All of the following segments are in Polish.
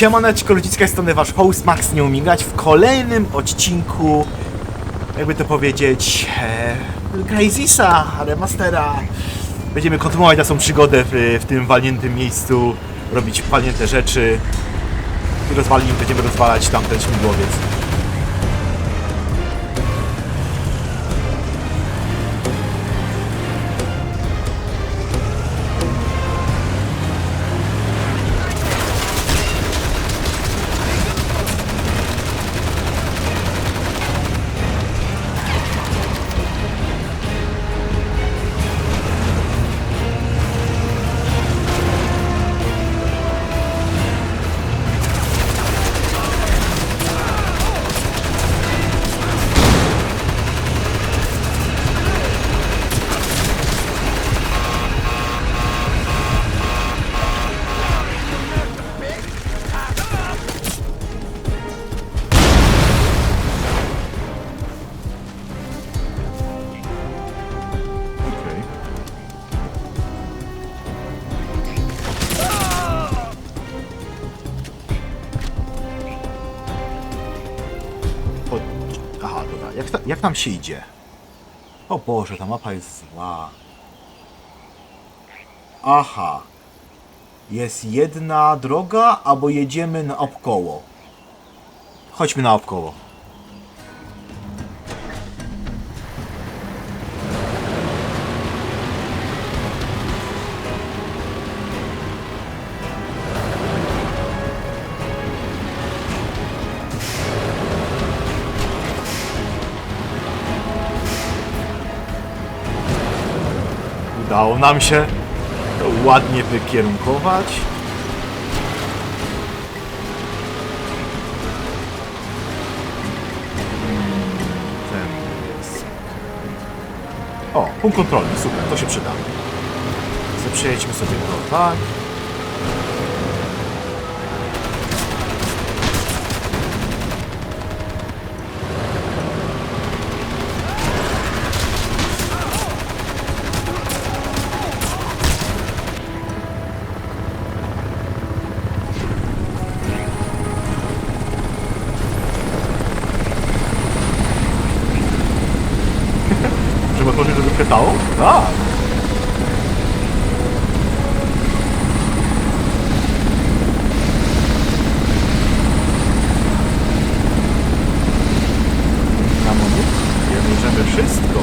Siemaneczko, ludzicka strony wasz host Max nie umie grać w kolejnym odcinku, jakby to powiedzieć, e, Crazisa, remastera. Będziemy kontynuować naszą przygodę w, w tym walniętym miejscu, robić walnięte rzeczy i rozwali, będziemy rozwalać tamten śmigłowiec. Jak, ta, jak tam się idzie? O Boże, ta mapa jest zła. Aha. Jest jedna droga, albo jedziemy na obkoło. Chodźmy na obkoło. Udało nam się to ładnie wykierunkować. Jest. O, punkt kontrolny, super, to się przyda. Przejedźmy sobie to tak. Żeby otworzyć, żeby pytało? Tak. Na amunicję bierzemy wszystko.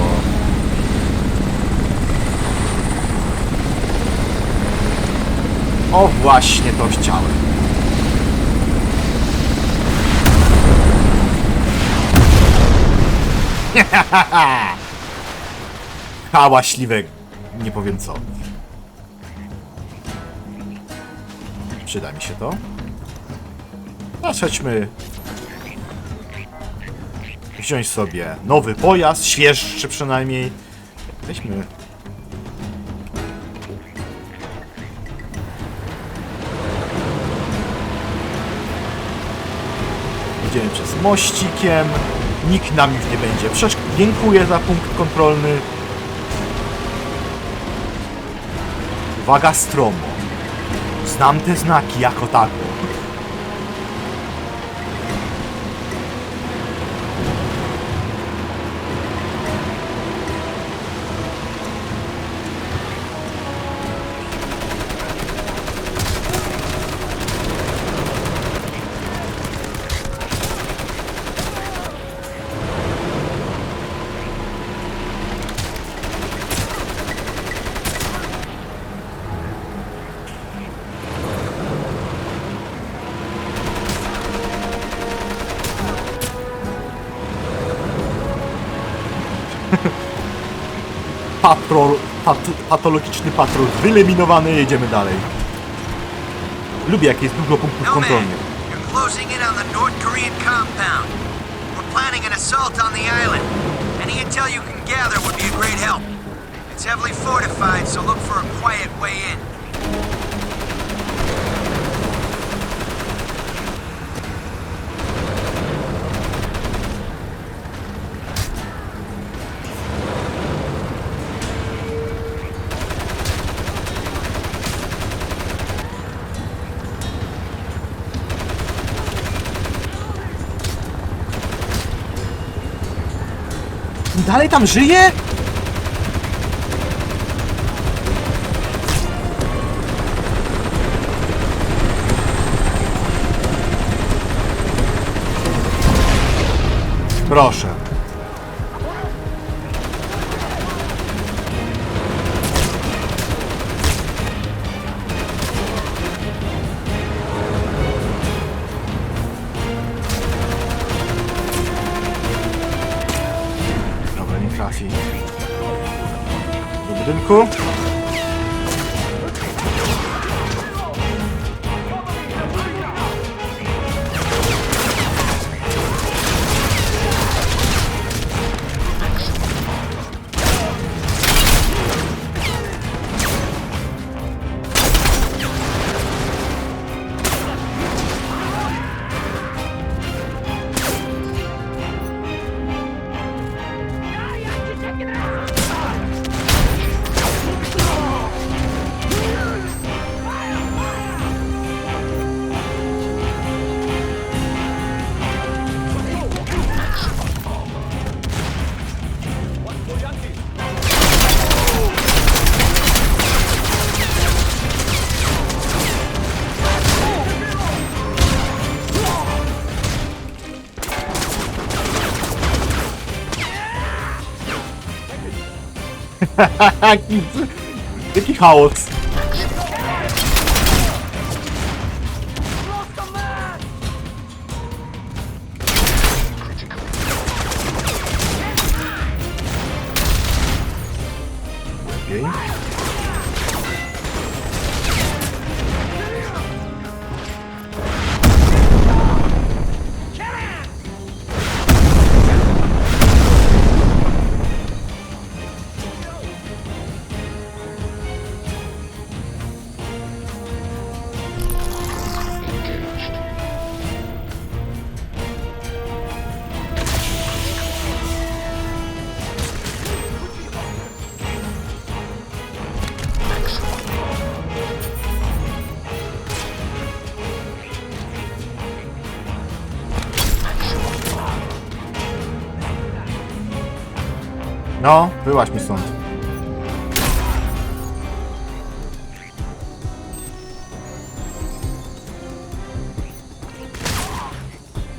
O, właśnie to chciałem. Hałaśliwe, nie powiem co. Przyda mi się to. Zaczęćmy wziąć sobie nowy pojazd, świeższy przynajmniej. Weźmy. Idziemy przez mościkiem. Nikt nam już nie będzie przeszkadzał. Dziękuję za punkt kontrolny. Uwaga stromo. Znam te znaki jako tako. Patrol, pat, patologiczny patrol wyeliminowany, jedziemy dalej. Lubię jak jest dużo punktów kontrolnych. closing in on the North Korean compound. We're planning an assault on the island. Any intel you can gather would be a great help. It's heavily fortified, so look for a quiet way in. Dalej tam żyje? Proszę. Do Jaki, chaos. No, byłaś mi stąd.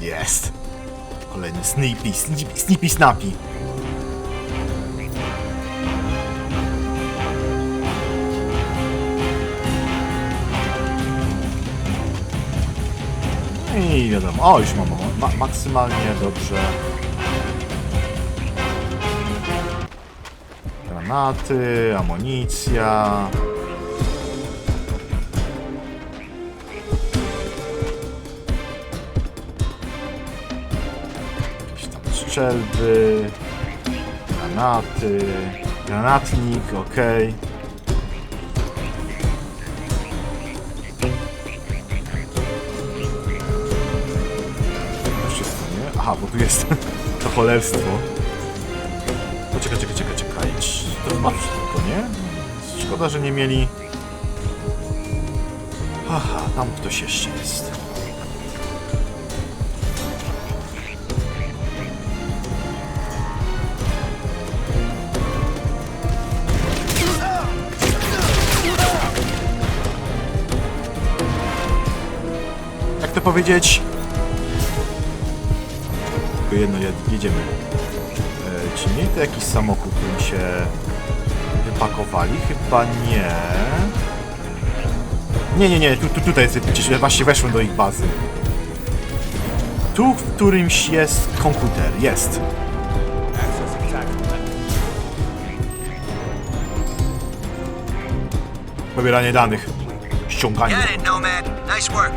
Jest. Kolejny Snippy, Snippy, Snippy Snappy. I wiadomo, o już mam ma maksymalnie dobrze. Granaty, amunicja. Jakieś tam strzelby, granaty, granatnik, okej. Nie? Aha, bo tu jest to cholerstwo. Poczekaj, czekaj, czekaj, czekaj. Chyba wszystko, nie? Szkoda, że nie mieli... Aha, tam ktoś jeszcze jest. Jak to powiedzieć? Tylko jedno, jed- jedziemy. Czy nie to jakiś samochód, którym się wypakowali? Chyba nie. Nie, nie, nie, tu, tu, tutaj przecież właśnie weszłem do ich bazy. Tu w którymś jest komputer, jest. Pobieranie danych. Ściąganie. Got it, Nomad. Nice work.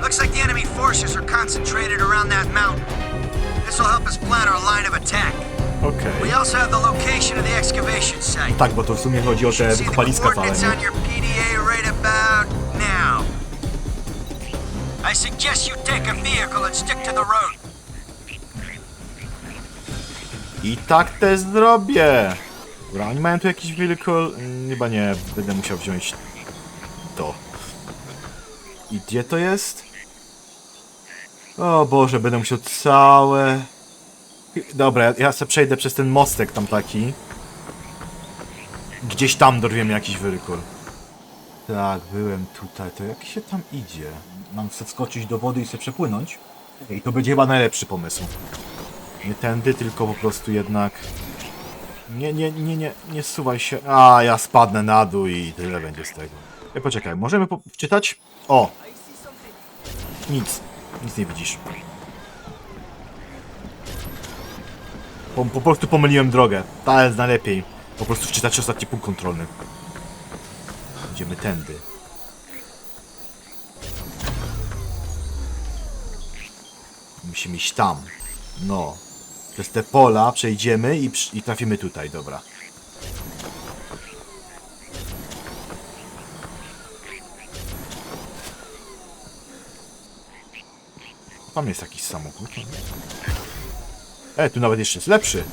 Looks like the enemy forces are concentrated around that mountain. This will help us plan our line of attack. Okej. We also have the location of the excavation site. Tak, bo to w sumie chodzi o te See the wykopaliska całe, coordinates nie? on your PDA right about now. I suggest you take a vehicle and stick to the road. I tak też zrobię. Dobra, oni mają tu jakiś wielko... Mm, Chyba nie, będę musiał wziąć to. I gdzie to jest? O Boże, będę musiał całe... Dobra, ja- ja sobie przejdę przez ten mostek tam taki. Gdzieś tam dorwiemy jakiś wyrykor. Tak, byłem tutaj. To jak się tam idzie? Mam sobie wskoczyć do wody i sobie przepłynąć? I to będzie chyba najlepszy pomysł. Nie tędy, tylko po prostu jednak... Nie, nie, nie, nie, nie suwaj się. A, ja spadnę na dół i tyle będzie z tego. Ej, poczekaj, możemy po- wczytać? O! Nic. Nic nie widzisz. Po, po prostu pomyliłem drogę. Ta jest najlepiej. Po prostu wczytać ostatni punkt kontrolny. Idziemy tędy. Musimy iść tam. No. Przez te pola przejdziemy i, i trafimy tutaj, dobra. Tam jest jakiś samochód. E, tu nawet jeszcze jest lepszy.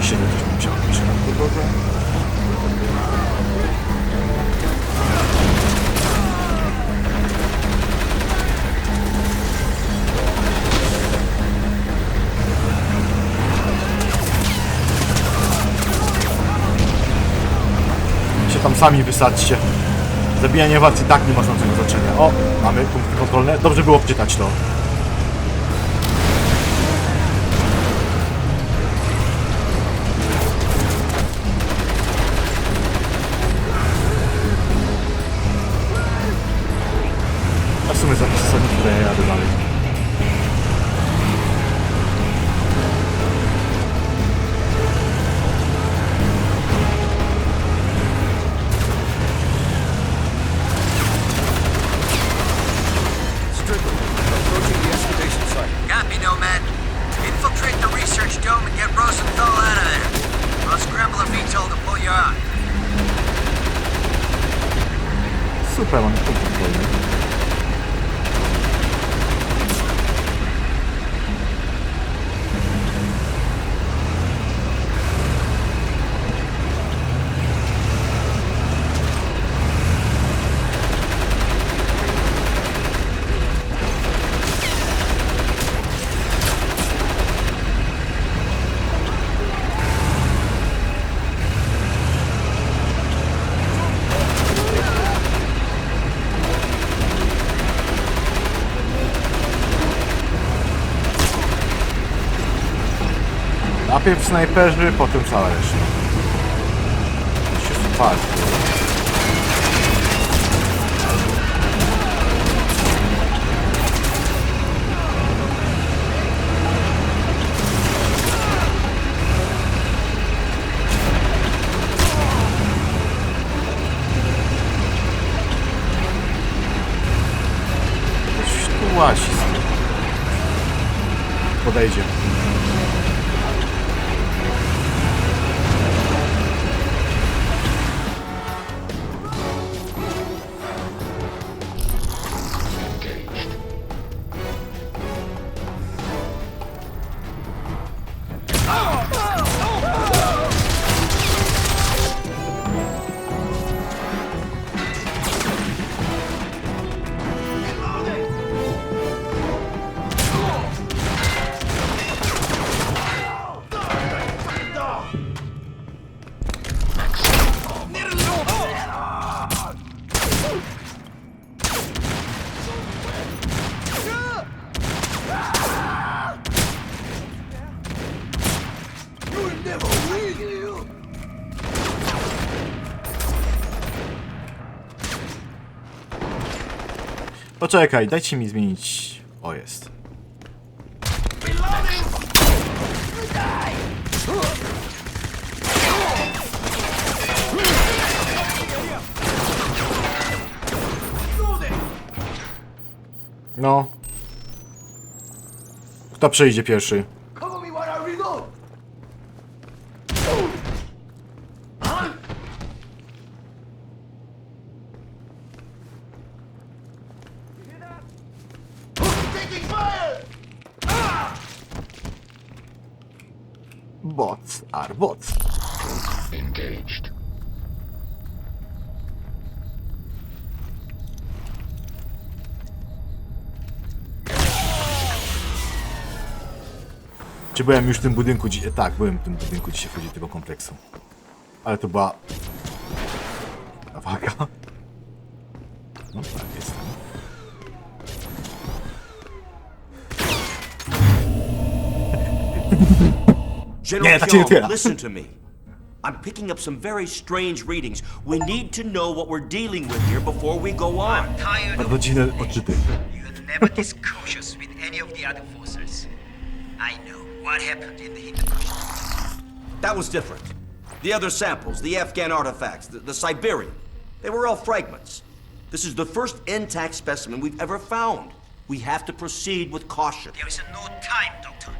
E, oczywiście to też musiał być na drodze. się tam sami wysadźcie. Zabijanie was i tak nie ma znaczenia. O, mamy punkty kontrolne. Dobrze było wczytać to. Najpierw snajperzy, potem cała reszta. Się spali. Coś tu. Podejdzie. Poczekaj, dajcie mi zmienić. O, jest. No. Kto przejdzie pierwszy? Bots. Engaged. Czy byłem już w tym budynku dzisiaj? Tak, byłem w tym budynku dzisiaj wchodzi tego kompleksu. Ale to była... Waga. No tak, jest. General Nie, tak się nie Kyung, otwiera. listen to me. I'm picking up some very strange readings. We need to know what we're dealing with here before we go on. I'm tired Bardzo of dziwne odczyty. You're never this cautious with any of the other forces. I know what happened in the Hindukush. That was different. The other samples, the Afghan artifacts, the, the Siberian, they were all fragments. This is the first intact specimen we've ever found. We have to proceed with caution. There is no time, Doctor.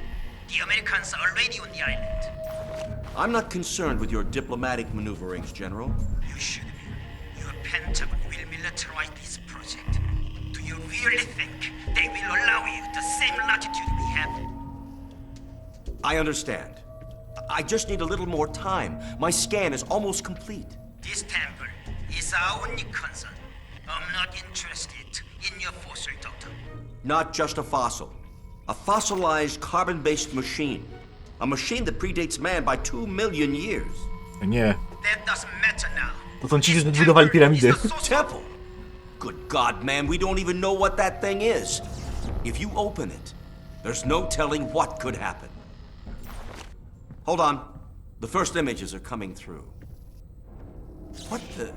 The Americans are already on the island. I'm not concerned with your diplomatic maneuverings, General. You should be. Your Pentagon will militarize this project. Do you really think they will allow you the same latitude we have? I understand. I just need a little more time. My scan is almost complete. This temple is our only concern. I'm not interested in your fossil, Doctor. Not just a fossil. A fossilized carbon based machine. A machine that predates man by two million years. Nie. That doesn't matter now. To są ci, This którzy budowali temple piramidy. is the source of- Temple! Good God, man, we don't even know what that thing is. If you open it, there's no telling what could happen. Hold on. The first images are coming through. What the?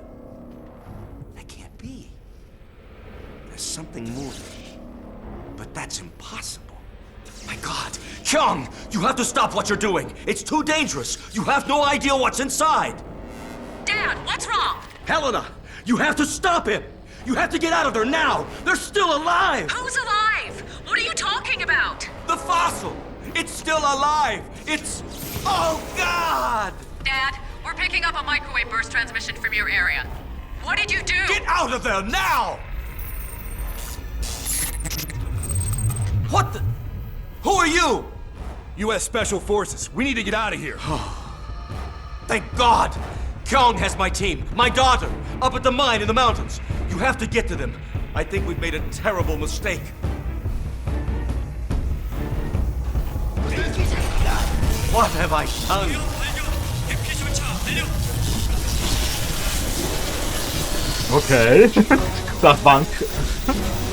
That can't be. There's something moving. But that's impossible. My God! Kyung! You have to stop what you're doing! It's too dangerous! You have no idea what's inside! Dad, what's wrong? Helena! You have to stop him! You have to get out of there now! They're still alive! Who's alive? What are you talking about? The fossil! It's still alive! It's. Oh, God! Dad, we're picking up a microwave burst transmission from your area. What did you do? Get out of there now! What the. Who are you? U.S. Special Forces. We need to get out of here. Thank God! Kyung has my team, my daughter, up at the mine in the mountains. You have to get to them. I think we've made a terrible mistake. What have I done? Okej. Flashbang. Nomad,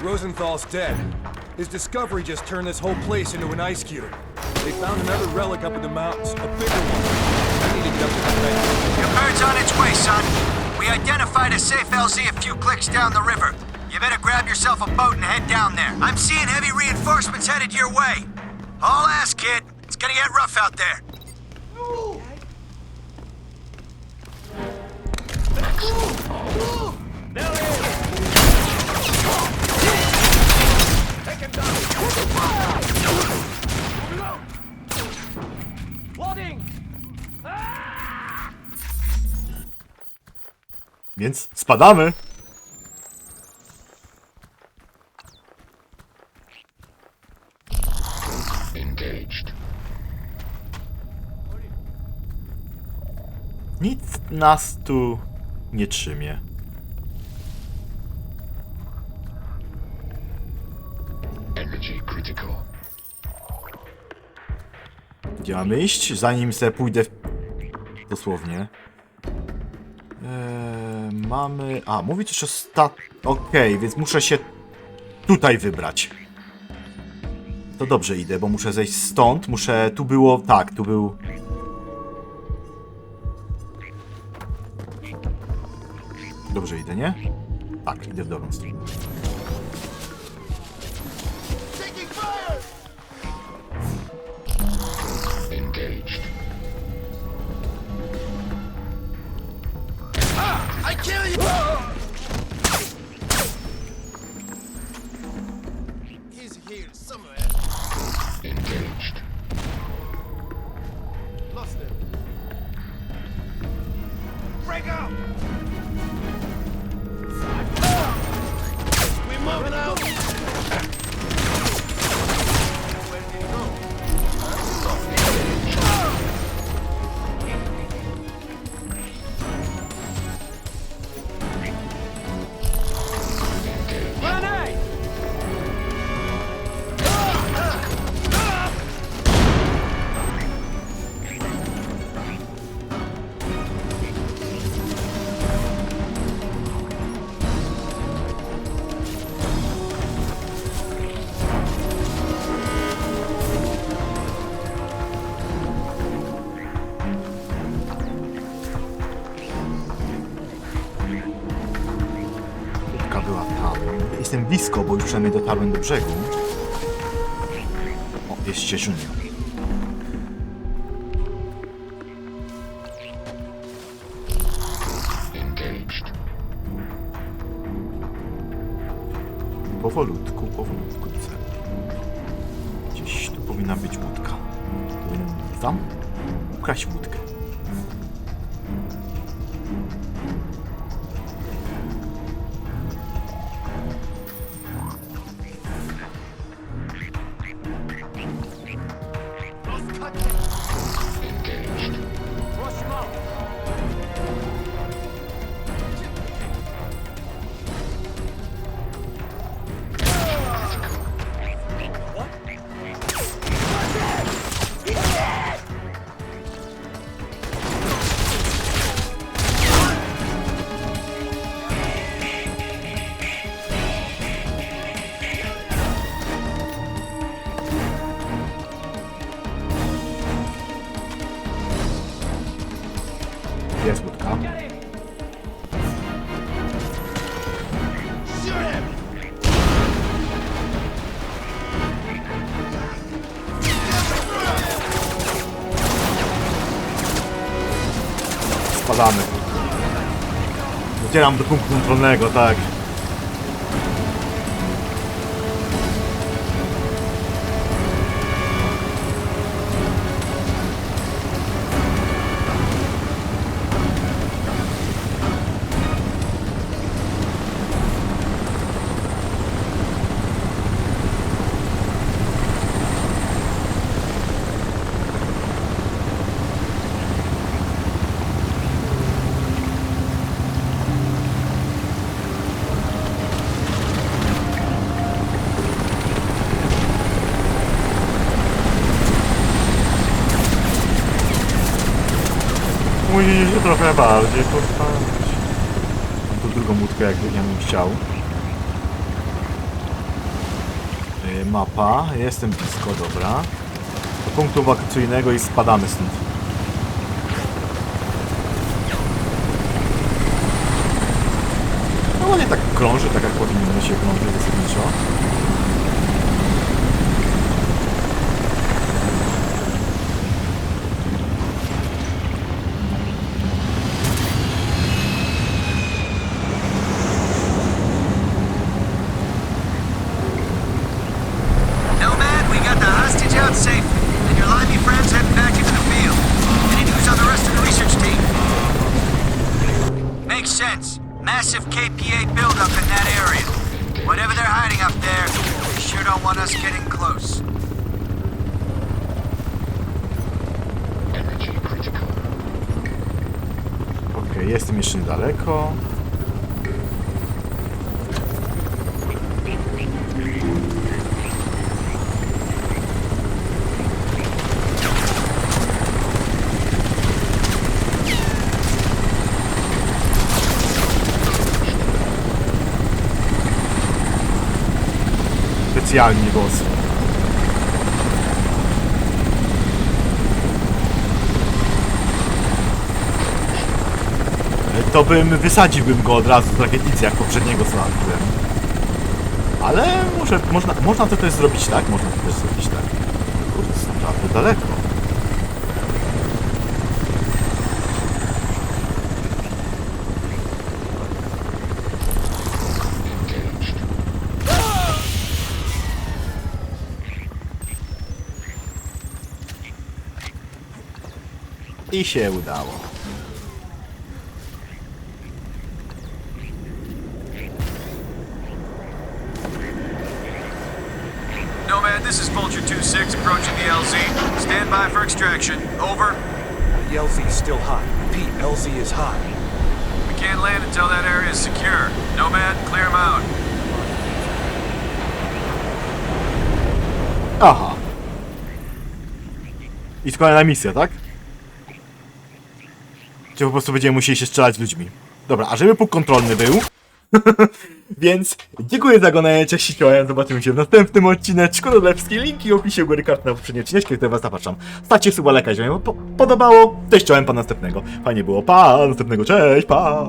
Rosenthal's dead. His discovery just turned this whole place into an ice cube. They found another relic up in the mountains, a bigger one. I need to get up to thing. Your bird's on its way, son. We identified a safe LZ a few clicks down the river. You better grab yourself a boat and head down there. I'm seeing heavy reinforcements headed your way. All ass, kid. It's gonna get rough out there. Więc spadamy. Nic nas tu nie trzymie. Gdzie mamy iść? Zanim se pójdę w... Dosłownie. Mamy... A, mówi coś o stat... Okej, więc muszę się tutaj wybrać. To dobrze idę, bo muszę zejść stąd. Muszę... Tu było... Tak, tu był... Dobrze idę, nie? Tak, idę w dobrą stronę. Bo już przynajmniej dotarłem do brzegu. O, jest. Engaged. Powolutku, powolutku. Gdzieś tu powinna być łódka. Tam ukraść łódkę. Docieram do punktu kontrolnego, tak. Trochę bardziej postawić. Mam tu drugą łódkę, jakby ja bym chciał. Yy, Mapa, jestem blisko, dobra. Do punktu wakacyjnego i spadamy stąd. No ładnie tak krąży, tak jak powinno się krążyć zasadniczo. Specjalnie boss. to bym wysadziłbym go od razu z rakietnicy, jak poprzedniego sądziłem. Ale muszę, można, można to też zrobić tak, można to też zrobić tak. Kurde, jest naprawdę daleko. I się udało. Nomad, this is Vulture 2-6 approaching the LZ. Stand by for extraction. Over. The LZ is still hot. Repeat, LZ is hot. We can't land until that area is secure. Nomad, clear him out. Aha. I kolejna misja, tak? Czy po prostu będziemy musieli się strzelać z ludźmi? Dobra, a żeby punkt kontrolny był. Więc dziękuję za oglądanie, cześć i zobaczymy się w następnym odcineczku, Rodlewski, linki w opisie góry kart na poprzednie odcineczki, które was zapraszam. Stacie suba leka, jeżeli wam po podobało, cześć czołem, pa następnego. Fajnie było, pa, następnego, cześć, pa.